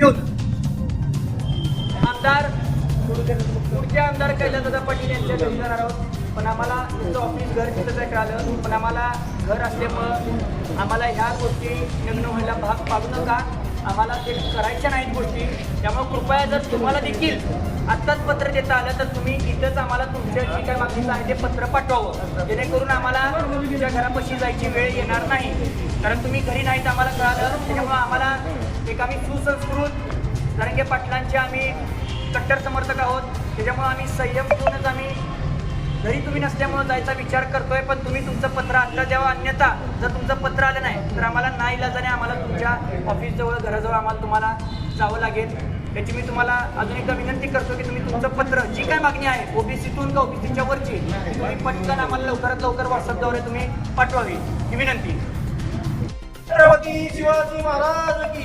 घेऊन. आमदार पुढचे आमदार कैलासदादा पाटील यांच्या घरी जाणार आहोत. पण आम्हाला तुमचं ऑफिस घर तिथं आलं पण आम्हाला घर असल्यामुळं आम्हाला ह्या गोष्टी लग्न व्हायला भाग पाडू नका. आम्हाला ते करायच्या नाहीत गोष्टी. त्यामुळे कृपया जर तुम्हाला देखील आत्ताच पत्र देता आलं तर तुम्ही इथंच आम्हाला तुमच्या जी काय मागणीचं आहे ते पत्र पाठवावं. जेणेकरून आम्हाला तुमच्या घरापाशी जायची वेळ येणार नाही. कारण तुम्ही घरी नाहीत आम्हाला कळालं. त्याच्यामुळं आम्हाला एक आम्ही सुसंस्कृत जरंगे पाटलांचे आम्ही कट्टर समर्थक आहोत. त्याच्यामुळं आम्ही संयम ठेवूनच आम्ही घरी तुम्ही नसल्यामुळं जायचा विचार करतोय पण तुम्ही तुमचं पत्र आत्ता द्यावं. अन्यथा जर तुमचं पत्र आलं नाही तर आम्हाला नाही इलाजाने आम्हाला तुमच्या ऑफिसजवळ घराजवळ आम्हाला तुम्हाला जावं लागेल. त्याची मी तुम्हाला अजून एकदा विनंती करतो की तुम्ही तुमचं पत्र जी काय मागणी आहे ओबीसीतून का ओबीसीच्या वरची तुम्ही पटकन आम्हाला लवकरात लवकर व्हॉट्सअपद्वारे तुम्ही पाठवावी. ही विनंती. छत्रपती शिवाजी महाराज की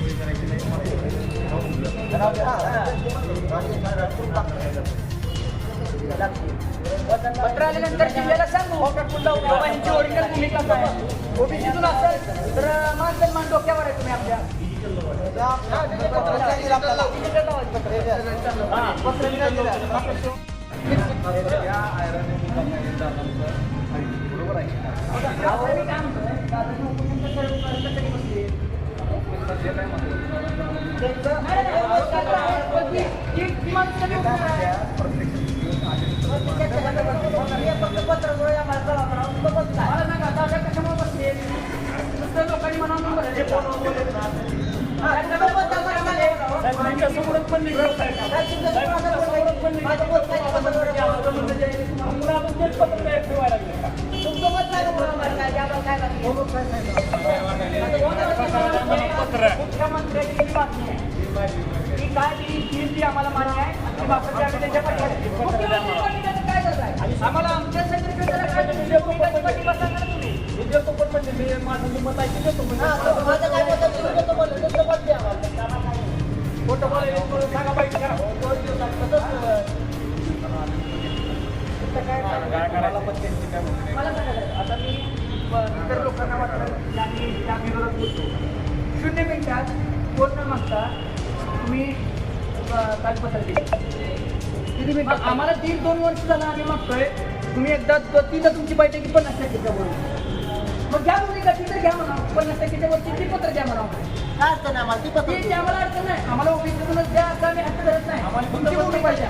दिलं की आम्ही लगेच आमची मीडिया पत्र आल्यानंतर जिल्ह्याला सांगू. यांची ओरिजिनल भूमिका काय ओबीसीतून असेल तर मान सन्मान डोक्यावर आहे तुम्ही आपल्या. हा, पत्र दिलं. अहो, मी काय काय दिली ती आम्हाला मान्य आहे. आणि ती बाकीची आम्ही त्यांच्या पाठीमागे. काय? आम्हाला आमच्या सेक्रेटरीला काय तुम्ही देतो? पण म्हणजे मी माझं जे मत आहे ते देतो म्हणजे. खोटं बोलायला येतो, सांगा पाहिजे का? तिथं काय मला सांगा आता मी इतर लोकांना वाटलं की आम्ही त्या विरोधात बोलतो. शून्य मिनिटात कोण न मागता तुम्ही कागदपत्र दिली. मिनिट आम्हाला दीड दोन वर्ष झालं आम्ही मागतोय. तुम्ही एकदा तिथं तुमची बैठकी पन्नास टक्केच्या वर मग घ्या भूमिका तिथं घ्या म्हणा पन्नास टक्केच्या वरची ती पत्र द्या म्हणा. काय अडचण आम्हाला? ती पत्र आम्हाला अडचण नाही. आम्हाला ओबीसीतूनच द्या असं आम्ही हक्क धरत नाही. तुमची भूमिका द्या